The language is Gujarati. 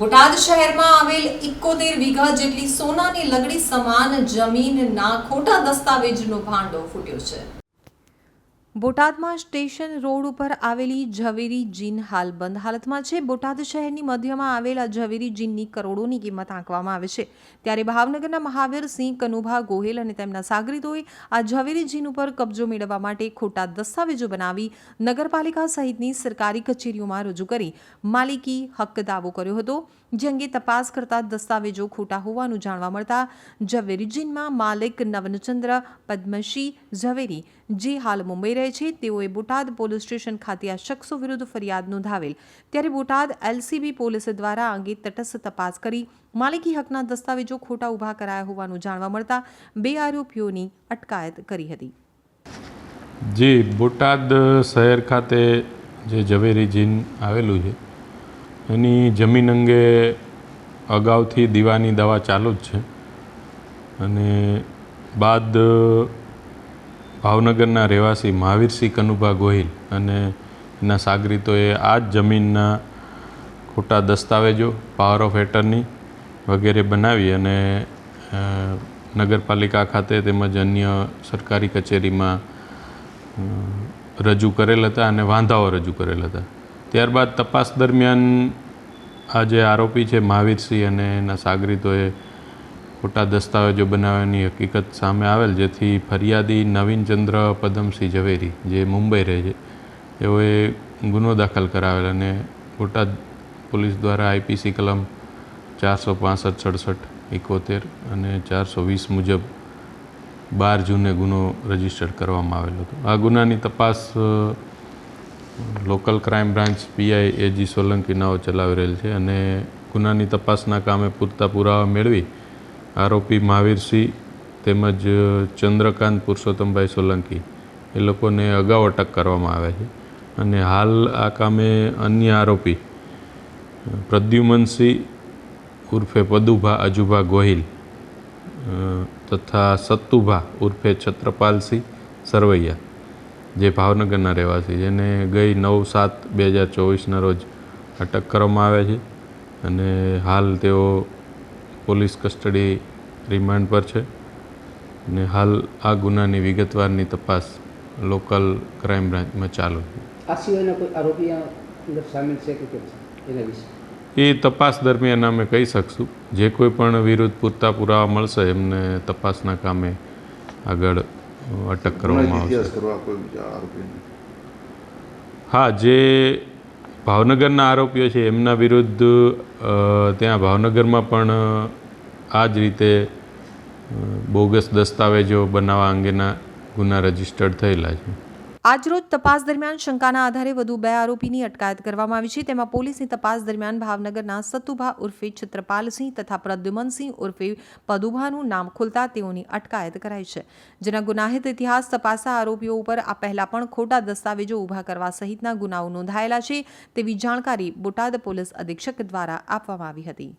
બોટાદ શહેરમાં આવેલ ઇકોતેર વીઘા જેટલી સોનાની લગડી સમાન જમીનના ખોટા દસ્તાવેજનો ભાંડો ફૂટ્યો છે. બોટાદમાં સ્ટેશન રોડ ઉપર આવેલી ઝવેરી જીન હાલ બંધ હાલતમાં છે. બોટાદ શહેરની મધ્યમાં આવેલા ઝવેરી જીનની કરોડોની કિંમત આંકવામાં આવે છે. ત્યારે ભાવનગરના મહાવીરસિંહ કનુભા ગોહેલ અને તેમના સાગરીતોએ આ ઝવેરી જીન ઉપર કબજો મેળવવા માટે ખોટા દસ્તાવેજો બનાવી નગરપાલિકા સહિતની સરકારી કચેરીઓમાં રજૂ કરી માલિકી હક્ક દાવો કર્યો હતો. જે અંગે તપાસ કરતા દસ્તાવેજો ખોટા હોવાનું જાણવા મળતા ઝવેરી જીનમાં માલિક નવનચંદ્ર પદ્મશી ઝવેરી જે હાલ મુંબઈ રહે છે. તેઓએ બોટાદ પોલીસ સ્ટેશન ખાતે આ શખ્સો વિરુદ્ધ ફરિયાદ નોંધાવેલ. ત્યારે બોટાદ એલસીબી પોલીસ દ્વારા અંગે તટસ્થ તપાસ કરી માલિકી હકના દસ્તાવેજો ખોટા ઊભા કરાયા હોવાનું જાણવા મળતા બે આરોપીઓની અટકાયત કરી હતી. જી, બોટાદ શહેર ખાતે જે ઝવેરી જીન આવેલું છે, એની જમીન અંગે અગાઉથી દીવાની દવા ચાલુ જ છે. અને બાદ ભાવનગરના રહેવાસી મહાવીરસિંહ કનુભા ગોહિલ અને એના સાગરીતોએ આ જ જમીનના ખોટા દસ્તાવેજો પાવર ઓફ એટર્ની વગેરે બનાવી અને નગરપાલિકા ખાતે તેમજ અન્ય સરકારી કચેરીમાં રજૂ કરેલ હતા અને વાંધાઓ રજૂ કરેલ હતા. ત્યારબાદ તપાસ દરમિયાન આ જે આરોપી છે મહાવીરસિંહ અને એના સાગરીતોએ ખોટા દસ્તાવેજો બનાવવાની હકીકત સામે આવેલ, જેથી ફરિયાદી નવીનચંદ્ર પદમસિંહ ઝવેરી, જે મુંબઈ રહે છે, તેઓએ ગુનો દાખલ કરાવેલ અને બોટાદ પોલીસ દ્વારા આઈપીસી કલમ ચારસો પાસઠ, સડસઠ, એકોતેર અને ચારસો વીસ મુજબ બાર જૂને ગુનો રજિસ્ટર કરવામાં આવેલો હતો. આ ગુનાની તપાસ local crime branch PI A G Solanki નાઓ ચલાવી રહેલ છે અને ગુનાની તપાસના કામે પૂરતા પુરાવા મેળવી આરોપી મહાવીરસિંહ તેમજ ચંદ્રકાંત પુરુષોત્તમભાઈ સોલંકી, એ લોકોને અગાઉ અટક કરવામાં આવે છે. અને હાલ આ કામે અન્ય આરોપી પ્રદ્યુમનસિંહ ઉર્ફે પદુભા અજુભા ગોહિલ તથા સત્તુભા ઉર્ફે છત્રપાલસિંહ સરવૈયા, જે ભાવનગરના રહેવાસી જેને ગઈ નવ સાત બે હજાર ચોવીસના રોજ અટક કરવામાં આવે છે. અને હાલ તેઓ પોલીસ કસ્ટડી રિમાન્ડ પર છે અને હાલ આ ગુનાની વિગતવારની તપાસ લોકલ ક્રાઇમ બ્રાન્ચમાં ચાલુ છે. આ સિવાયના કોઈ આરોપી અંદર સામેલ છે કે કેમ છે? એના વિશે. એ તપાસ દરમિયાન અમે કહી શકશું. જે કોઈ પણ વિરુદ્ધ પૂરતા પુરાવા મળશે એમને તપાસના કામે આગળ અટક કરવામાં આવશે. હા જે ભાવનગરના આરોપીઓ છે, એમના વિરુદ્ધ ત્યાં ભાવનગરમાં પણ આ જ રીતે બોગસ દસ્તાવેજો બનાવવા અંગેના ગુના રજીસ્ટર્ડ થયેલા છે. આજરોજ તપાસ દરમિયાન શંકાના આધારે વધુ બે આરોપીની અટકાયત કરવામાં આવી છે. તેમાં પોલીસની તપાસ દરમિયાન ભાવનગરના સતુભા ઉર્ફે છત્રપાલસિંહ તથા પ્રદ્યુમનસિંહ ઉર્ફે પદુભાનું નામ ખુલતા તેઓની અટકાયત કરાઈ છે. જેના ગુનાહિત ઇતિહાસ તપાસા આરોપીઓ ઉપર આ પહેલા પણ ખોટા દસ્તાવેજો ઊભા કરવા સહિતના ગુનાઓ નોંધાયેલા છે તેવી જાણકારી બોટાદ પોલીસ અધિક્ષક દ્વારા આપવામાં આવી હતી.